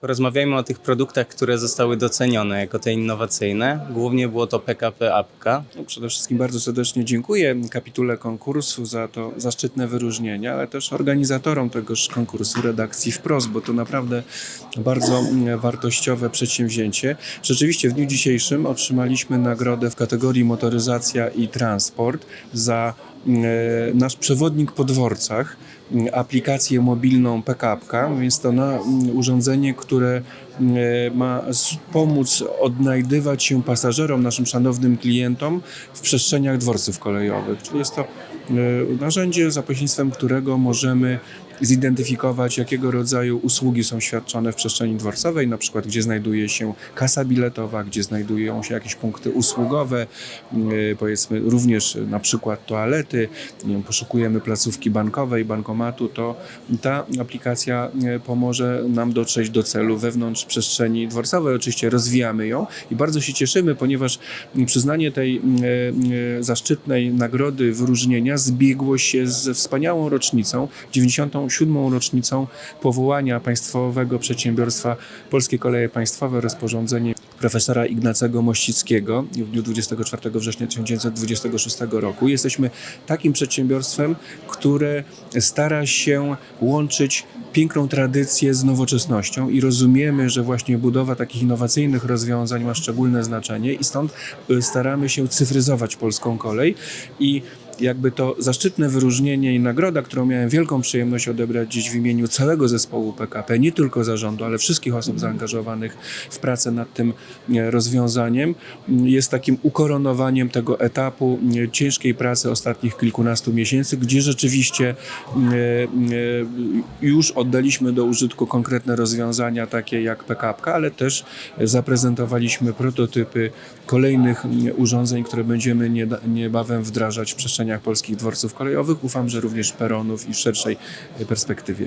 Porozmawiajmy o tych produktach, które zostały docenione jako te innowacyjne. Głównie było to PKP Apka. No, przede wszystkim bardzo serdecznie dziękuję kapitule konkursu za to zaszczytne wyróżnienie, ale też organizatorom tegoż konkursu redakcji wprost, bo to naprawdę bardzo mm, wartościowe przedsięwzięcie. Rzeczywiście w dniu dzisiejszym otrzymaliśmy nagrodę w kategorii motoryzacja i transport za mm, nasz przewodnik po dworcach, mm, aplikację mobilną PKP, więc to na, urządzenie, które mm, ma s- pomóc odnajdywać się pasażerom, naszym szanownym klientom w przestrzeniach dworców kolejowych. Czyli jest to e, narzędzie, za pośrednictwem którego możemy zidentyfikować, jakiego rodzaju usługi są świadczone w przestrzeni dworcowej, na przykład gdzie znajduje się kasa biletowa, gdzie znajdują się jakieś punkty usługowe, mm, powiedzmy również na przykład toalety, poszukujemy placówki bankowej, bankomatu, to ta aplikacja e, pomoże nam dotrzeć do celu wewnątrz przestrzeni dworcowej. Oczywiście rozwijamy ją i bardzo się cieszymy, ponieważ przyznanie tej e, zaszczytnej nagrody, wyróżnienia zbiegło się ze wspaniałą rocznicą, 97. rocznicą powołania państwowego przedsiębiorstwa Polskie Koleje Państwowe, rozporządzenie profesora Ignacego Mościckiego w dniu 24 września 1926 roku. Jesteśmy takim przedsiębiorstwem, które stara się łączyć piękną tradycję z nowoczesnością i rozumiemy, że właśnie budowa takich innowacyjnych rozwiązań ma szczególne znaczenie i stąd y, staramy się cyfryzować polską kolej i jakby to zaszczytne wyróżnienie i nagroda, którą miałem wielką przyjemność odebrać dziś w imieniu całego zespołu PKP, nie tylko zarządu, ale wszystkich osób zaangażowanych w pracę nad tym e, rozwiązaniem, jest takim ukoronowaniem tego etapu m, ciężkiej pracy ostatnich kilkunastu miesięcy, gdzie rzeczywiście e, już oddaliśmy do użytku konkretne rozwiązania, takie jak PKP, ale też zaprezentowaliśmy prototypy kolejnych urządzeń, które będziemy niebawem wdrażać w przestrzeniach polskich dworców kolejowych. Ufam, że również peronów i szerszej perspektywie.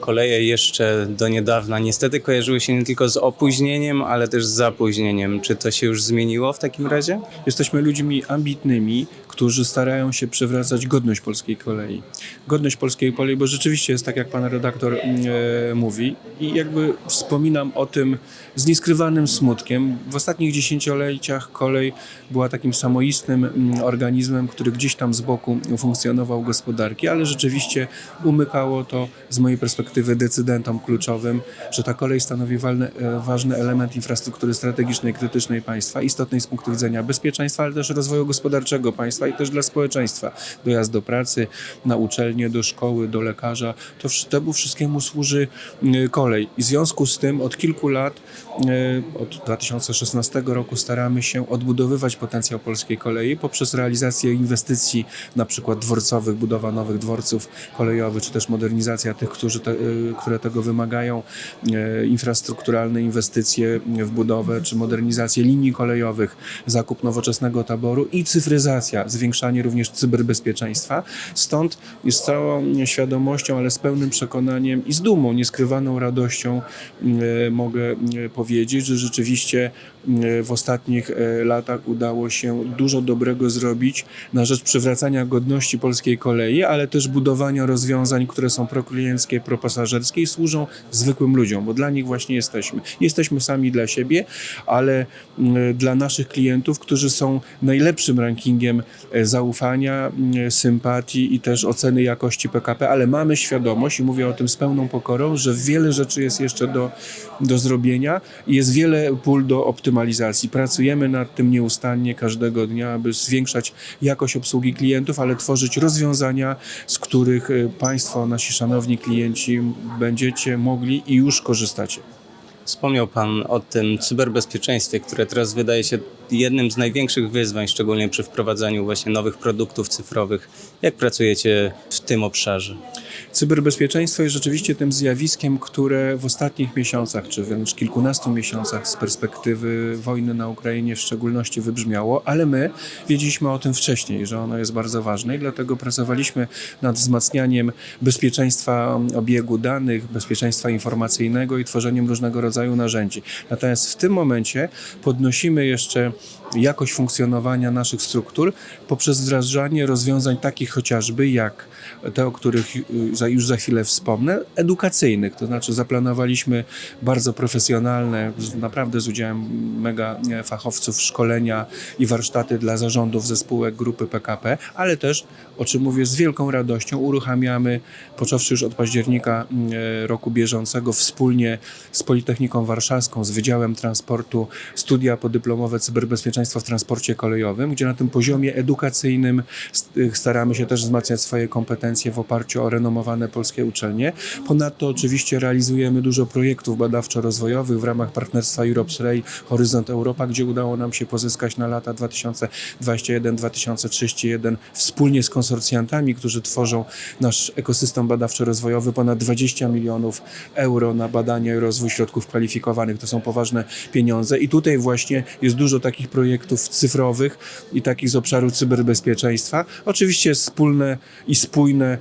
Koleje jeszcze do niedawna niestety kojarzyły się nie tylko z opóźnieniem, ale też z zapóźnieniem. Czy to się już zmieniło w takim razie? Jesteśmy ludźmi ambitnymi, którzy starają się przywracać godność polskiej kolei. Godność polskiej kolei, bo rzeczywiście jest tak, jak pan redaktor mm, e, mówi i jakby wspominam o tym z nieskrywanym smutkiem. W ostatnich dziesięcioleciach kolej była takim samoistnym mm, organizmem, który gdzieś tam z boku funkcjonował gospodarki, ale rzeczywiście umykało to z mojej perspektywy decydentom kluczowym, że ta kolej stanowi e, ważny element infrastruktury strategicznej, krytycznej państwa, istotnej z punktu widzenia bezpieczeństwa, ale też rozwoju gospodarczego państwa i też dla społeczeństwa. Dojazd do pracy, na uczelnię, do szkoły, do lekarza, to temu wszystkiemu służy kolej. I w związku z tym od kilku lat, y, od 2016 roku staramy się odbudowywać potencjał polskiej kolei poprzez realizację inwestycji na przykład dworcowych, budowa nowych dworców kolejowych, czy też modernizacja tych, którzy te, które tego wymagają, y, infrastrukturalne inwestycje w budowę czy modernizację linii kolejowych, zakup nowoczesnego taboru i cyfryzacja, zwiększanie również cyberbezpieczeństwa. Stąd z całą świadomością, ale z pełnym przekonaniem i z dumą, nieskrywaną radością y, mogę y, powiedzieć, że rzeczywiście y, w ostatnich y, latach udało się dużo dobrego zrobić na rzecz przywracania godności polskiej kolei, ale też budowania rozwiązań, które są proklienckie, propasażerskie i służą zwykłym ludziom, bo dla nich właśnie jesteśmy. Jesteśmy sami dla siebie, ale y, dla naszych klientów, którzy są najlepszym rankingiem e, zaufania, y, sympatii i też oceny jakości PKP, ale mamy świadomość i mówię o tym z pełną pokorą, że wiele rzeczy jest jeszcze do, do zrobienia i jest wiele pól do optymalizacji. Pracujemy nad tym nieustannie każdego dnia, aby zwiększać jakość obsługi klientów, ale tworzyć rozwiązania, z których e, Państwo, nasi szanowni klienci, będziecie mogli i już korzystacie. Wspomniał Pan o tym cyberbezpieczeństwie, które teraz wydaje się jednym z największych wyzwań, szczególnie przy wprowadzaniu właśnie nowych produktów cyfrowych. Jak pracujecie w tym obszarze? Cyberbezpieczeństwo jest rzeczywiście tym zjawiskiem, które w ostatnich miesiącach, czy wręcz kilkunastu miesiącach z perspektywy wojny na Ukrainie w szczególności wybrzmiało, ale my wiedzieliśmy o tym wcześniej, że ono jest bardzo ważne i dlatego pracowaliśmy nad wzmacnianiem bezpieczeństwa obiegu danych, bezpieczeństwa informacyjnego i tworzeniem różnego rodzaju narzędzi. Natomiast w tym momencie podnosimy jeszcze jakość funkcjonowania naszych struktur poprzez wdrażanie rozwiązań takich chociażby jak te, o których y, już za chwilę wspomnę, edukacyjnych. To znaczy zaplanowaliśmy bardzo profesjonalne, naprawdę z udziałem mega fachowców, szkolenia i warsztaty dla zarządów zespółek grupy PKP, ale też, o czym mówię z wielką radością, uruchamiamy, począwszy już od października e, roku bieżącego, wspólnie z Politechniką Warszawską, z Wydziałem Transportu, studia podyplomowe cyberbezpieczeństwa w transporcie kolejowym, gdzie na tym poziomie edukacyjnym st- staramy się też wzmacniać swoje kompetencje w oparciu o renomowane polskie uczelnie. Ponadto oczywiście realizujemy dużo projektów badawczo-rozwojowych w ramach partnerstwa Europe's Rail Horyzont Europa, gdzie udało nam się pozyskać na lata 2021-2031 wspólnie z konsorcjantami, którzy tworzą nasz ekosystem badawczo-rozwojowy ponad 20 milionów euro na badania i rozwój środków kwalifikowanych. To są poważne pieniądze i tutaj właśnie jest dużo takich projektów cyfrowych i takich z obszaru cyberbezpieczeństwa. Oczywiście wspólne i spójne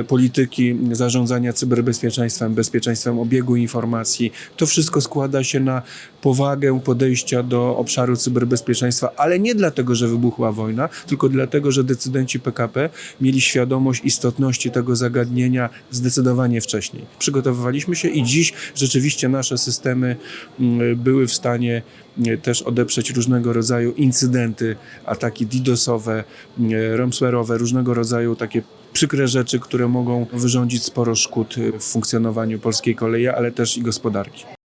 e, polityki zarządzania cyberbezpieczeństwem, bezpieczeństwem obiegu informacji. To wszystko składa się na powagę podejścia do obszaru cyberbezpieczeństwa, ale nie dlatego, że wybuchła wojna, tylko dlatego, że decydenci PKP mieli świadomość istotności tego zagadnienia zdecydowanie wcześniej. Przygotowywaliśmy się i dziś rzeczywiście nasze systemy mm, były w stanie mm, też odeprzeć różnego rodzaju incydenty, ataki DDoSowe, mm, ransomware'owe, różnego rodzaju takie przykre rzeczy, które mogą wyrządzić sporo szkód w funkcjonowaniu polskiej kolei, ale też i gospodarki.